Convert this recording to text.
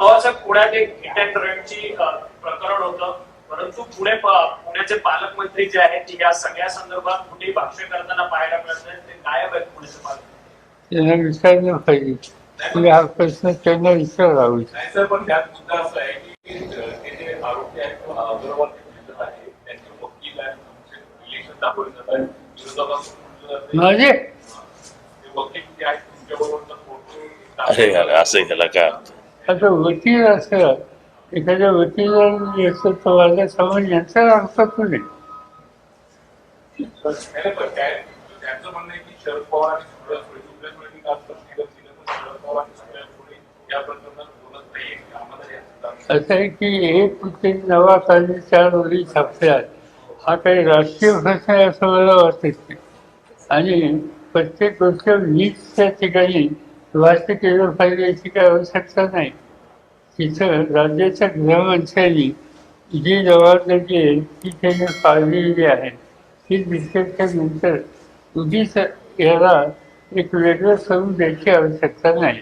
भावाचं पुण्यात एक हिट अँड रनची प्रकरण होतं. परंतु पुणे पुण्याचे पालकमंत्री जे आहेत या सगळ्या संदर्भात कुठेही भाष्य करताना पाहायला मिळत नाही. ते गायब आहेत पुण्याचे पालक. त्यांना विचारलं पाहिजे की हा प्रश्न त्यांना विचारावा नाही सर पण त्यात मुद्दा असा आहे की ते जे आरोपी आहेत किंवा अग्रवाल आहे त्यांचे वकील आहेत रिलेशन दाखवले जात आहेत विरोधाभास. म्हणजे ते वकील जे आहेत तुमच्याबरोबर फोटो अरे यार असं त्याला काय आता वकील असं एखाद्या तो माझ्यासमोर यांचा अर्थ नाही. आहे असं आहे की एक कुठे नवा काही चार ओळी छापल्या हा काही राष्ट्रीय प्रश्न आहे असं मला वाटत नाही. आणि प्रत्येक गोष्ट वीजच्या ठिकाणी भाष्य केलं पाहिजे याची काही आवश्यकता नाही. तिथं राज्याच्या गृहमंत्र्यांनी जी जबाबदारी आहे ती त्यांनी पाळलेली आहे. ही दिसल्याच्या नंतर उगीच याला एक वेगळं स्वरूप द्यायची आवश्यकता नाही.